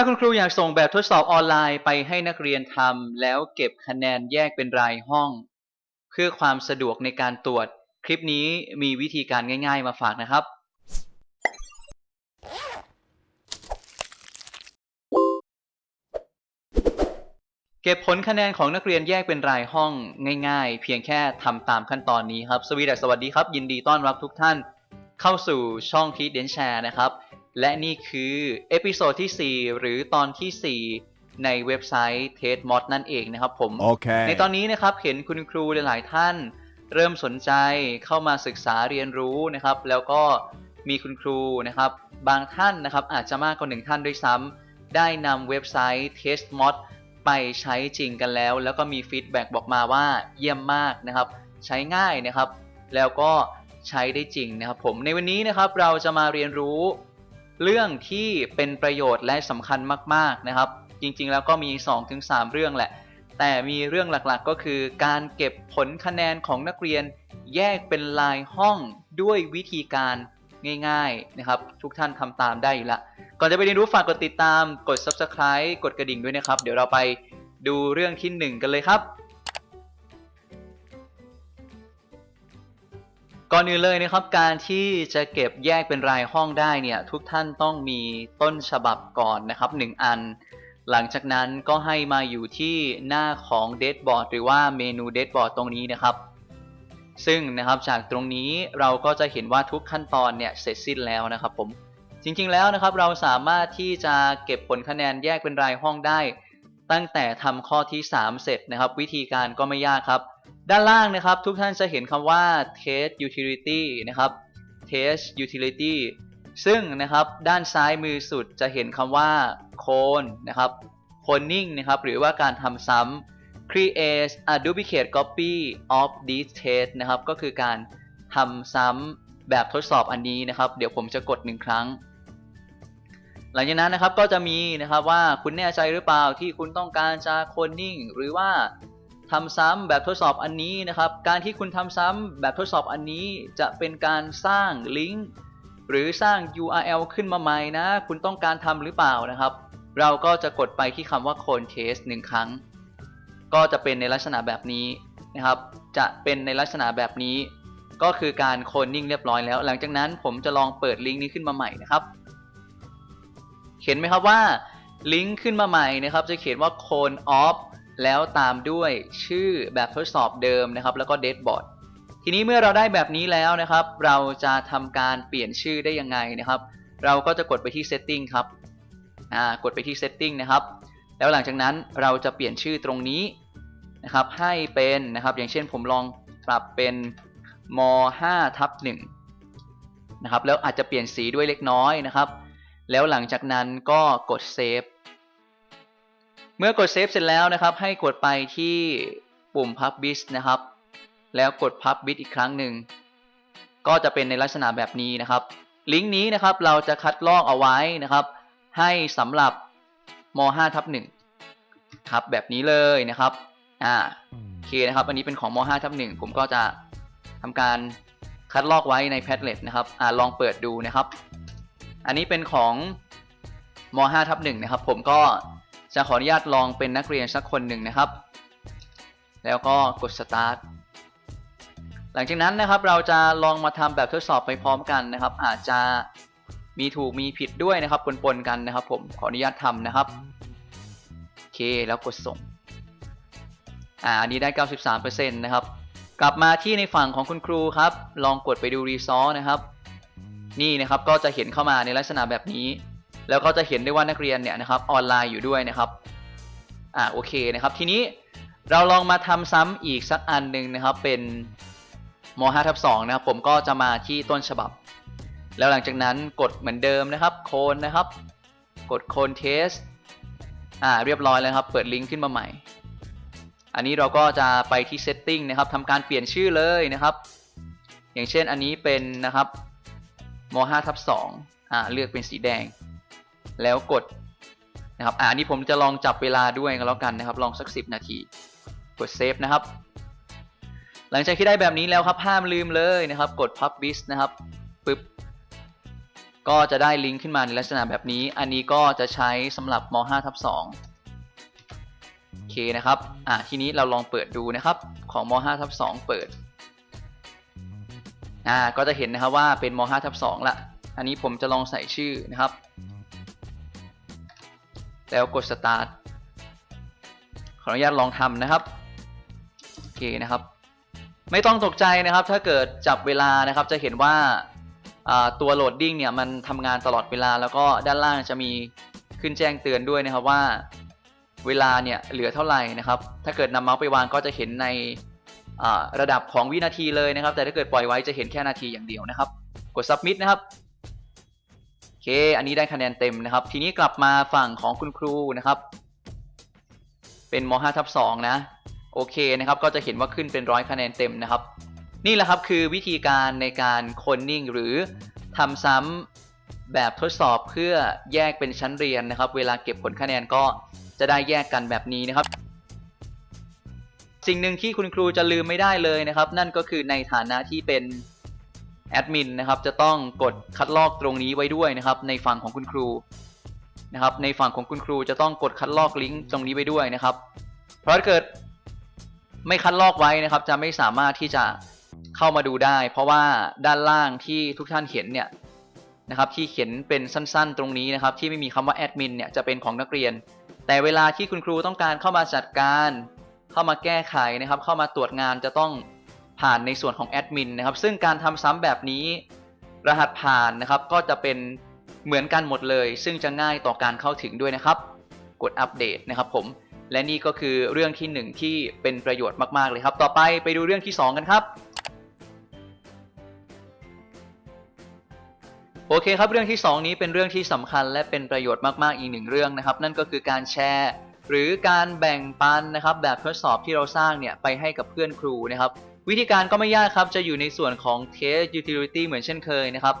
ถ้าคุณครูอยากส่งแบบทดสอบออนไลน์ไปให้นักเรียนทำแล้วเก็บคะแนนแยกเป็นรายห้อง เพื่อความสะดวกในการตรวจ คลิปนี้มีวิธีการง่ายๆมาฝากนะครับ เก็บผลคะแนนของนักเรียนแยกเป็นรายห้องง่ายๆ เพียงแค่ทำตามขั้นตอนนี้ครับ สวีดัสสวัสดีครับ ยินดีต้อนรับทุกท่าน เข้าสู่ช่องทีเดนแชร์นะครับ และนี่คือเอพิโซดที่ 4 หรือตอนทีสี่4 ในเว็บไซต์ t e d m o d นั่นเองนะครับผม Okay. ในตอนนี้นะครับเห็นคุณครูหลาย ๆ ท่าน เริ่มสนใจเข้ามาศึกษาเรียนรู้นะครับ แล้วก็มีคุณครูนะครับ บางท่านนะครับอาจจะมากกว่าหนึ่งท่านด้วยซ้ำได้นำเว็บไซต์ TestMod ไปใช้จริงกันแล้ว แล้วก็มีฟีดแบ็กบอกมาว่าเยี่ยมมากนะครับ ใช้ง่ายนะครับ แล้วก็ใช้ได้จริงนะครับผมในวันนี้นะครับเราจะมาเรียนรู้ เรื่องที่เป็นประโยชน์และสำคัญมาก ๆนะครับ จริงๆแล้วก็มี 2-3 เรื่องแหละ แต่มีเรื่องหลักๆก็คือ การเก็บผลคะแนนของนักเรียน แยกเป็นลายห้องด้วยวิธีการง่ายๆนะครับ ทุกท่านทำตามได้อยู่ละก่อนจะไปเรียนรู้ฝากกดติดตามกด subscribe กดกระดิ่งด้วยนะครับ เดี๋ยวเราไปดูเรื่องที่ 1 กันเลยครับ ก่อนอื่นเลยนะครับการที่จะเก็บแยกเป็นรายห้องได้เนี่ยทุกท่านต้องมีต้นฉบับก่อนนะครับ 1 อัน หลังจากนั้นก็ให้มาอยู่ที่หน้าของ Dashboard หรือว่าเมนู Dashboard ตรงนี้นะครับ ซึ่งนะครับจากตรงนี้เราก็จะเห็นว่าทุกขั้นตอนเนี่ยเสร็จสิ้นแล้วนะครับผมจริงๆแล้วนะครับเราสามารถที่จะเก็บผลคะแนนแยกเป็นรายห้องได้ ตั้งแต่ทำข้อที่ 3 เสร็จนะครับ วิธีการก็ไม่ยากครับ ด้านล่างนะครับทุกท่านจะเห็นคำว่า test utility นะครับ test utility ซึ่งนะครับด้านซ้ายมือสุดจะเห็นคำว่า clone นะครับ cloning นะครับหรือว่าการทำซ้ำ create a duplicate copy of this test นะครับก็คือการทำซ้ำแบบทดสอบอันนี้นะครับ เดี๋ยวผมจะกดหนึ่งครั้ง หลังจากนั้นนะครับก็จะมีนะครับว่าคุณแน่ใจหรือเปล่าที่คุณต้องการจะ cloning หรือว่า ทำซ้ำแบบทดสอบอันนี้นะครับ การที่คุณทำซ้ำแบบทดสอบอันนี้จะเป็นการสร้างลิงก์หรือสร้าง URL ขึ้นมาใหม่นะ คุณต้องการทำหรือเปล่านะครับ เราก็จะกดไปที่คำว่า clone test หนึ่งครั้ง ก็จะเป็นในลักษณะแบบนี้นะครับ จะเป็นในลักษณะแบบนี้ ก็คือการโค n นิ่งเรียบร้อยแล้ว หลังจากนั้นผมจะลองเปิดลิงก์นี้ขึ้นมาใหม่นะครับ เห็นไหมครับว่าลิงก์ขึ้นมาใหม่นะครับ จะเขียนว่า clone off แล้วตามด้วยชื่อแบบทดสอบเดิมนะครับ แล้วก็ dashboard ทีนี้เมื่อเราได้แบบนี้แล้วนะครับ เราจะทำการเปลี่ยนชื่อได้ยังไงนะครับ เราก็จะกดไปที่ setting ครับอ่ากดไปที่ setting นะครับ แล้วหลังจากนั้นเราจะเปลี่ยนชื่อตรงนี้นะครับ ให้เป็นนะครับ อย่างเช่นผมลองปรับเป็นม5ทับ1นะครับ แล้วอาจจะเปลี่ยนสีด้วยเล็กน้อยนะครับ แล้วหลังจากนั้นก็กดเซฟ เมื่อกดเซฟเสร็จแล้วนะครับ ให้กดไปที่ปุ่ม Publish นะครับ แล้วกด Publish อีกครั้งหนึ่ง ก็จะเป็นในลักษณะแบบนี้นะครับ ลิงก์นี้นะครับเราจะคัดลอกเอาไว้นะครับ ให้สำหรับม5ทับ1ครับแบบนี้เลยนะครับอ่าโอเคนะครับ อันนี้เป็นของม5ทับ1ผมก็จะทำการคัดลอกไว้ใน Padlet นะครับอ่าลองเปิดดูนะครับ อันนี้เป็นของม5ทับ1นะครับ ผมก็ จะขออนุญาตลองเป็นนักเรียนสักคนหนึ่งนะครับ แล้วก็กด start หลังจากนั้นนะครับเราจะลองมาทำแบบทดสอบไปพร้อมกันนะครับ อาจจะมีถูกมีผิดด้วยนะครับปนๆกันนะครับ ผมขออนุญาตทำนะครับโอเคแล้วกดส่งอ่าอันนี้ได้ 93%นะครับ กลับมาที่ในฝั่งของคุณครูครับ ลองกดไปดูรีซอสนะครับ นี่นะครับก็จะเห็นเข้ามาในลักษณะแบบนี้ แล้วก็จะเห็นได้ว่านักเรียนเนี่ยนะครับออนไลน์อยู่ด้วยนะครับอ่าโอเคนะครับ ทีนี้เราลองมาทำซ้ำอีกสักอันหนึ่งนะครับ เป็นม5ทับ2นะครับ ผมก็จะมาที่ต้นฉบับ แล้วหลังจากนั้นกดเหมือนเดิมนะครับ โคนนะครับ กดโคนเทสอ่าเรียบร้อยแล้วครับ เปิดลิงก์ขึ้นมาใหม่ อันนี้เราก็จะไปที่ setting นะครับทำการเปลี่ยนชื่อเลยนะครับ อย่างเช่นอันนี้เป็นนะครับม5ทับ2อ่าเลือกเป็นสีแดง แล้วกดนะครับอ่าอันนี้ผมจะลองจับเวลาด้วยกันแล้วกันนะครับ ลองสัก 10 นาที กดเซฟนะครับ หลังจากที่ได้แบบนี้แล้วครับห้ามลืมเลยนะครับ กด publish นะครับปึ๊บก็จะได้ลิงก์ขึ้นมาในลักษณะแบบนี้ อันนี้ก็จะใช้สำหรับม5ทับ2โอเคนะครับ อะทีนี้เราลองเปิดดูนะครับ ของม5ทับ2เปิด อ่า ก็จะเห็นนะครับว่าเป็นม5ทับ2ละ อันนี้ผมจะลองใส่ชื่อนะครับ แล้วกด start ขออนุญาตลองทำนะครับโอเคนะครับ ไม่ต้องตกใจนะครับ ถ้าเกิดจับเวลานะครับ จะเห็นว่าาตัวโหลดดิ้งเนี่ยมันทำงานตลอดเวลาแล้วก็ด้านล่างจะมีขึ้นแจ้งเตือนด้วยนะครับว่าเวลาเนี่ยเหลือเท่าไหร่นะครับ ถ้าเกิดนำเมาส์ไปวางก็จะเห็นในระดับของวินาทีเลยนะครับ แต่ถ้าเกิดปล่อยไว้จะเห็นแค่นาทีอย่างเดียวนะครับ กด submit นะครับ เค อันนี้ได้คะแนนเต็มนะครับ ทีนี้กลับมาฝั่งของคุณครูนะครับ เป็นม5ทับ2นะ โอเคนะครับ ก็จะเห็นว่าขึ้นเป็นร้อยคะแนนเต็มนะครับ นี่แหละครับคือวิธีการในการโคนนิ่งหรือทำซ้ำแบบทดสอบเพื่อแยกเป็นชั้นเรียนนะครับ เวลาเก็บผลคะแนนก็จะได้แยกกันแบบนี้นะครับ สิ่งหนึ่งที่คุณครูจะลืมไม่ได้เลยนะครับ นั่นก็คือในฐานะที่เป็น แอดมินนะครับจะต้องกดคัดลอกตรงนี้ไว้ด้วยนะครับในฝั่งของคุณครูนะครับในฝั่งของคุณครูจะต้องกดคัดลอกลิงก์ตรงนี้ไว้ด้วยนะครับ เพราะถ้าเกิดไม่คัดลอกไว้นะครับ จะไม่สามารถที่จะเข้ามาดูได้ เพราะว่าด้านล่างที่ทุกท่านเห็นเนี่ยนะครับที่เขียนเป็นสั้นๆ ตรงนี้นะครับ ที่ไม่มีคำว่าแอดมินเนี่ยจะเป็นของนักเรียน แต่เวลาที่คุณครูต้องการเข้ามาจัดการ เข้ามาแก้ไขนะครับ เข้ามาตรวจงานจะต้อง ผ่านในส่วนของแอดมินนะครับซึ่งการทำซ้ำแบบนี้ รหัสผ่านนะครับก็จะเป็นเหมือนกันหมดเลย ซึ่งจะง่ายต่อการเข้าถึงด้วยนะครับ กดอัปเดตนะครับผมและนี่ก็คือเรื่องที่หนึ่งที่เป็นประโยชน์มาก ๆ เลยครับ ต่อไปไปดูเรื่องที่สองกันครับ โอเคครับ เรื่องที่ 2 นี้เป็นเรื่องที่สำคัญ และเป็นประโยชน์มาก ๆ อีกหนึ่งเรื่องนะครับ นั่นก็คือการแชร์ หรือการแบ่งปันนะครับ แบบทดสอบที่เราสร้างเนี่ยไปให้กับเพื่อนครูนะครับ วิธีการก็ไม่ยากครับ จะอยู่ในส่วนของ Test Utility เหมือนเช่นเคยนะครับ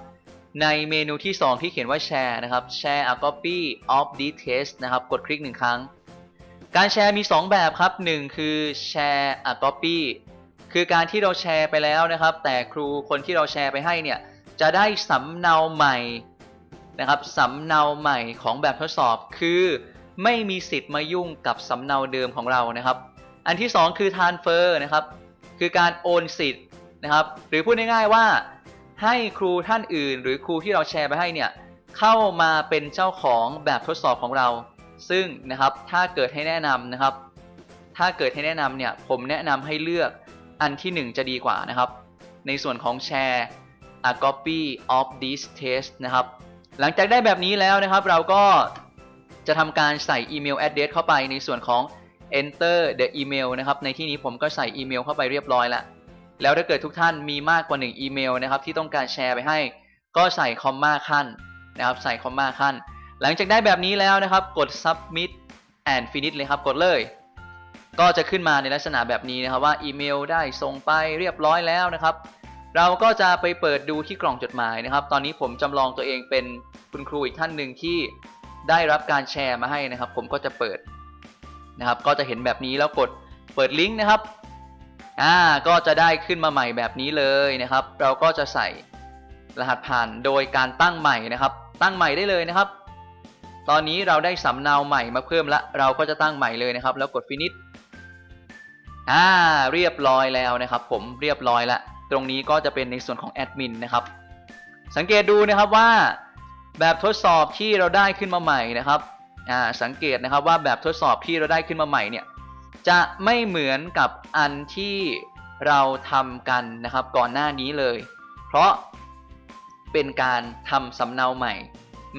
ในเมนูที่ 2 ที่เขียนว่าแชร์นะครับ Share a copy of this test นะครับ กดคลิกหนึ่งครั้ง การแชร์มี 2 แบบครับ 1 คือ Share a copy คือการที่เราแชร์ไปแล้วนะครับ แต่ครูคนที่เราแชร์ไปให้เนี่ย จะได้สำเนาใหม่นะครับสำเนาใหม่ของแบบทดสอบคือไม่มีสิทธิ์มายุ่งกับสำเนาเดิมของเรานะครับ อันที่ 2 คือ transfer นะครับ คือการโอนสิทธิ์นะครับ หรือพูดง่ายๆว่าให้ครูท่านอื่น หรือครูที่เราแชร์ไปให้เนี่ยเข้ามาเป็นเจ้าของแบบทดสอบของเรา ซึ่งนะครับถ้าเกิดให้แนะนำนะครับ ถ้าเกิดให้แนะนำเนี่ยผมแนะนำให้เลือกอันที่ 1 จะดีกว่านะครับ ในส่วนของแชร์ a copy of this test นะครับ หลังจากได้แบบนี้แล้วนะครับเราก็จะทำการใส่อีเมล address เข้าไปในส่วนของ enter the email นะครับในที่นี้ผมก็ใส่อีเมลเข้าไปเรียบร้อยแล้วแล้วถ้าเกิดทุกท่านมีมากกว่า1อีเมลนะครับที่ต้องการแชร์ไปให้ ก็ใส่คอมมาขั้นนะครับใส่คอมมาขั้น หลังจากได้แบบนี้แล้วนะครับ กด submit and finish เลยครับกดเลย ก็จะขึ้นมาในลักษณะแบบนี้นะครับว่าอีเมลได้ส่งไปเรียบร้อยแล้วนะครับ เราก็จะไปเปิดดูที่กล่องจดหมายนะครับ ตอนนี้ผมจำลองตัวเองเป็นคุณครูอีกท่านหนึ่งที่ได้รับการแชร์มาให้นะครับ ผมก็จะเปิด นะครับ ก็จะเห็นแบบนี้แล้วกดเปิดลิงก์นะครับ อ่า ก็จะได้ขึ้นมาใหม่แบบนี้เลยนะครับ เราก็จะใส่รหัสผ่านโดยการตั้งใหม่นะครับ ตั้งใหม่ได้เลยนะครับ ตอนนี้เราได้สำเนาใหม่มาเพิ่มละเราก็จะตั้งใหม่เลยนะครับ แล้วกด finish อ่า เรียบร้อยแล้วนะครับ ผมเรียบร้อยละตรงนี้ก็จะเป็นในส่วนของแอดมินนะครับ สังเกตดูนะครับว่าแบบทดสอบที่เราได้ขึ้นมาใหม่นะครับ สังเกตนะครับว่าแบบทดสอบที่เราได้ขึ้นมาใหม่เนี่ยจะไม่เหมือนกับอันที่เราทำกันนะครับก่อนหน้านี้เลย เพราะเป็นการทำสำเนาใหม่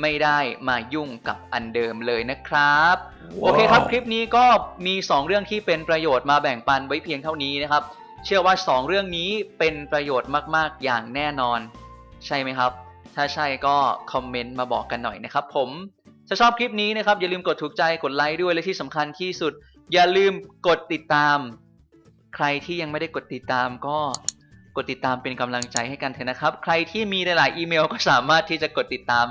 ไม่ได้มายุ่งกับอันเดิมเลยนะครับโอเคครับคลิปนี้ก็มี 2 เรื่องที่เป็นประโยชน์มาแบ่งปันไว้เพียงเท่านี้นะครับ เชื่อว่า 2 เรื่องนี้เป็นประโยชน์มากๆอย่างแน่นอน ใช่ไหมครับ ถ้าใช่ก็คอมเมนต์มาบอกกันหน่อยนะครับผม ถ้าชอบคลิปนี้นะครับอย่าลืมกดถูกใจกดไลค์ด้วยและที่สำคัญที่สุด อย่าลืมกดติดตาม ใครที่ยังไม่ได้กดติดตามก็กดติดตามเป็นกำลังใจให้กันเถอะนะครับ ใครที่มีหลายๆอีเมลก็สามารถที่จะกดติดตาม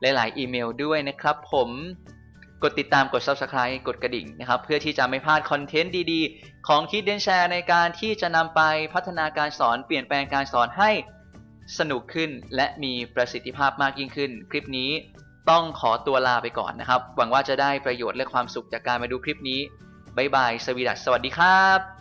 หลายๆอีเมลด้วยนะครับ ผมกดติดตามกด subscribe กดกระดิ่งนะครับเพื่อที่จะไม่พลาดคอนเทนต์ดีๆ ของคิดเดนแชร์ในการที่จะนำไปพัฒนาการสอนเปลี่ยนแปลงการสอนให้สนุกขึ้น และมีประสิทธิภาพมากยิ่งขึ้น คลิปนี้ ต้องขอตัวลาไปก่อนนะครับ หวังว่าจะได้ประโยชน์และความสุขจากการมาดูคลิปนี้บ๊ายบาย สวีดัสสวัสดีครับ